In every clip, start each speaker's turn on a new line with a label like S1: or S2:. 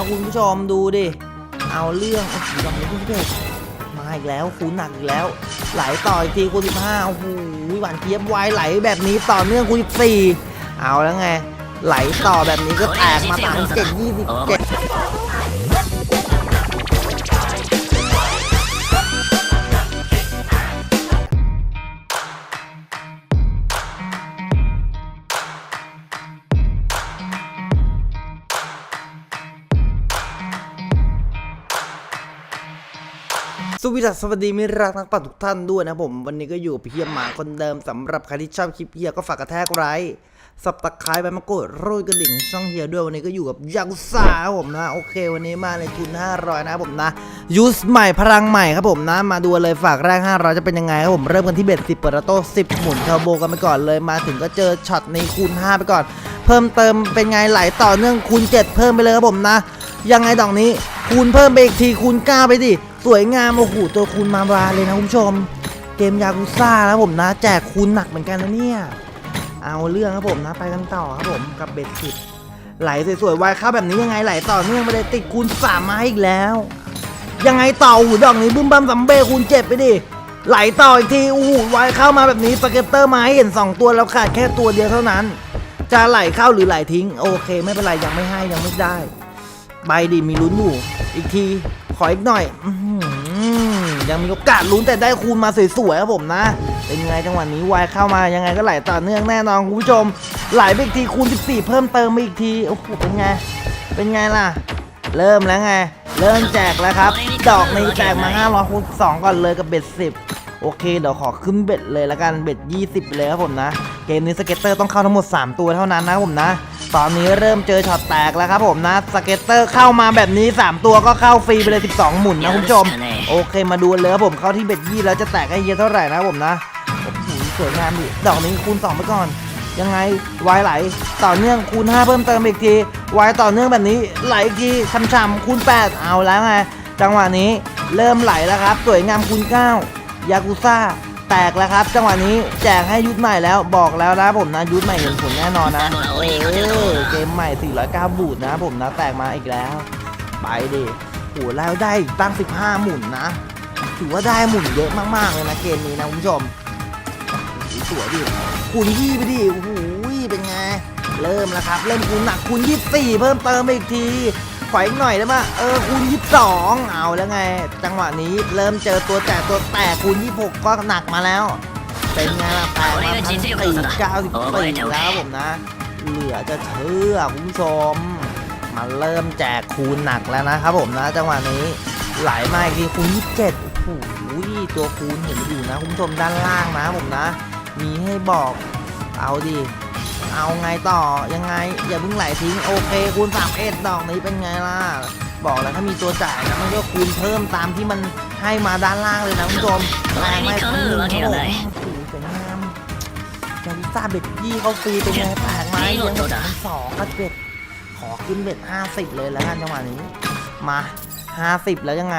S1: แล้วคุณผู้ชมดูดิ เอาเรื่องโอ้โหดอกนี้คุณเพชรมาอีกแล้วคูณหนักอีกแล้ว ไหลต่ออีกทีคูณสิบห้าโอ้โหหวานเจี๊ยบวไหลแบบนี้ต่อเนื่องคูณสิบสี่เอาแล้วไง ไหลต่อแบบนี้ก็แตกมาตั้งเจ็ดยี่สิบเจ็ด สวัสดีสวัสดีมิรักนักปั่นทุกท่านด้วยนะผม วันนี้ก็อยู่กับพี่เฮียหมาคนเดิมสำหรับใครที่ชอบคลิปเฮียก็ฝากกระแทกไลค์สับตะไคร้ใบมะกรูดโรยกระดิ่งช่องเฮียด้วยวันนี้ก็อยู่กับยังสาครับผมนะโอเค วันนี้มาในทุน 500 นะครับผมนะยูสใหม่พลังใหม่ครับผมนะ มาดูเลยฝากแรก 500 จะเป็นยังไงครับผมเริ่มกันที่เบ็ด10เปิดโต้10หมุนเทอร์โบกันไปก่อนเลยมาถึงก็เจอช็อตในคูณ 5 ไปก่อน เพิ่มเติมเป็นไงไหลต่อเนื่องคูณ 7 เพิ่มไปเลยครับผมนะ ยังไงดอกนี้คูณเพิ่มไปอีกทีคูณ 9 ไปดิ สวยงามโอ้โหตัวคูณมาบาเลยนะคุณผู้ชม เกมยากุซ่าแล้วผมนะ แจกคูณหนักเหมือนกันนะเนี่ยเอาเรื่องครับผมนะไปกันต่อครับผมกับเบ็ดสิบไหลสวยๆวายเข้าแบบนี้ยังไงไหลต่อเนื่องไปเลยติดคูณสามมาอีกแล้ว ยังไงต่อหูดอกนี้บึ้มบัมซัมเบคูณเจ็ดไปดิไหลต่ออีกทีโอ้โหวายเข้ามาแบบนี้สเก็ตเตอร์มาให้เห็นสองตัวแล้วขาดแค่ตัวเดียวเท่านั้น จะไหลเข้าหรือไหลทิ้ง โอเค ไม่เป็นไรยังไม่ให้ยังไม่ได้ ใบดีมีลุ้นอยู่อีกที ขออีกหน่อยอยังมีโอกาสลุ้นแต่ได้คูณมาสวยๆครับผมนะ เป็นไงจังหวะนี้วายเข้ามายังไงก็ไหลต่อเนื่องแน่นอนคุณผู้ชม ไหลไปอีกทีคูณ 14 เพิ่มเติมไปอีกทีโอ้โหเป็นไง เป็นไงล่ะ เริ่มแล้วไง เริ่มแจกแล้วครับ ดอกในแจกมา 500คูณ2ก่อนเลยกับเบ็ด10โอเคเดี๋ยวขอขึ้นเบ็ดเลยละกันเบ็ด 20 เลยครับผมนะ เกมนี้สเก็ตเตอร์ต้องเข้าทั้งหมด 3 ตัวเท่านั้นนะครับผมนะ ตอนนี้เริ่มเจอช็อตแตกแล้วครับผมนะสเก็ตเตอร์เข้ามาแบบนี้ 3 ตัวก็เข้าฟรีไปเลย 12 หมุนนะคุณผู้ชม โอเคมาดูเลยครับผมเข้าที่เบ็ดยี่แล้วจะแตกให้เยอะเท่าไหร่นะผมนะโอ้โหสวยงามดิดอกนี้คูณ2ไปก่อน ยังไงวายไหลต่อเนื่องคูณ 5 เพิ่มเติมอีกทีวายต่อเนื่องแบบนี้ไหลอีกทีช่ำๆคูณ 8 เอาแล้วไงจังหวะนี้เริ่มไหลแล้วครับ สวยงามคูณ 9 ยากุซ่า แตกแล้วครับ จังหวะนี้แจกให้ยุทธใหม่แล้วบอกแล้วนะผมนะยุทธใหม่เห็นผลแน่นอนนะเออเกมใหม่ 409 บูทนะผมนะแตกมาอีกแล้ว ไปดิโหแล้วได้ตั้ง 15 หมุนนะ ถือว่าได้หมุนเยอะมากๆเลยนะเกมนี้นะคุณผู้ชมสวยดิคูณยี่ไปดิโอ้โหเป็นไง เริ่มแล้วครับ เริ่มคูณหนักคูณยี่สี่เพิ่มเติมไปอีกที ขออีกหน่อยได้ไหมเออคูณยี่สองเอาแล้วไง จังหวะนี้เริ่มเจอตัวแจกตัวแตกคูณยี่หกก็หนักมาแล้ว เป็นไงล่ะแตกมาพันสี่เก้าสิบสี่แล้วผมนะ เหลือจะเชื่อคุณผู้ชมมาเริ่มแจกคูณหนักแล้วนะครับผมนะ จังหวะนี้ไหลมาอีกทีคูณยี่สิบเจ็ดโอ้โหตัวคูณเห็นอยู่นะคุณผู้ชมด้านล่างนะผมนะ มีให้บอกเอาดิ เอาไงต่อยังไงอย่าเพิ่งไหลทิ้งโอเคคูณ3เอ็ดดอกนี้เป็นไงล่ะบอกแล้วถ้ามีตัวจ่ายนะมันก็คูณเพิ่มตามที่มันให้มาด้านล่างเลยนะคุณผู้ชมแรงไม่ทั้งหนึ่งครับผมโอ้โหสวยงามจาวิซ่าเบ็ดยี่เขาฟรีเป็นไงแปลกไหมยังหมดทั้งสองก็เบ็ดขอขึ้นเบ็ด50เลยแล้วกันจังหวะนี้ มา50แล้วยังไง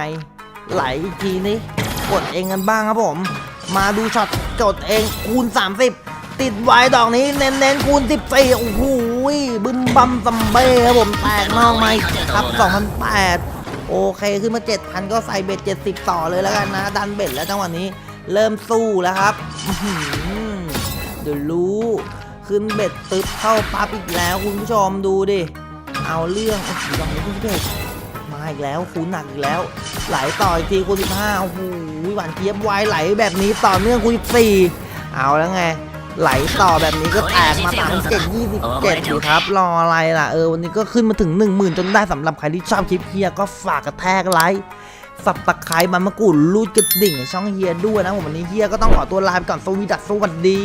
S1: ไหลอีกทีนี่กดเองกันบ้างครับผม มาดูช็อตกดเองคูณ30 ติดไว้ดอกนี้เน้นๆคูณ14โอ้โหบึ้มบัมซัมเบ้ครับผมแตกนอกไม้ครับ2008โอเคขึ้นมา 7,000 ก็ใส่เบ็ด70 ต่อเลยแล้วกันนะ ดันเบ็ดแล้วจังหวะนี้เริ่มสู้แล้วครับเดี๋ยวรู้ขึ้นเบ็ดตึ๊บเข้าปั๊บอีกแล้วคุณผู้ชมดูดิ เอาเรื่องโอ้โหดอกนี้คุณเบ็ดมาอีกแล้วคูณหนักอีกแล้ว ไหลต่ออีกทีคูณ15โอ้โหหวานเจี๊ยบไวไหลแบบนี้ต่อเนื่องคูณ14เอาแล้วไง ไหลต่อแบบนี้ก็แตกมาตามเจ็ดยี่สิบเจ็ดอยู่ครับ รออะไรล่ะ เออ วันนี้ก็ขึ้นมาถึง 1 0,000 จนได้สำหรับใครที่ชอบคลิปเฮียก็ฝากกระแทกไลค์สับตะไคร้มันมะกรูดรูดกระดิ่งในช่องเฮียด้วยนะผมวันนี้เฮียก็ต้องขอตัวลาไปก่อนสวีดัสสวัสดี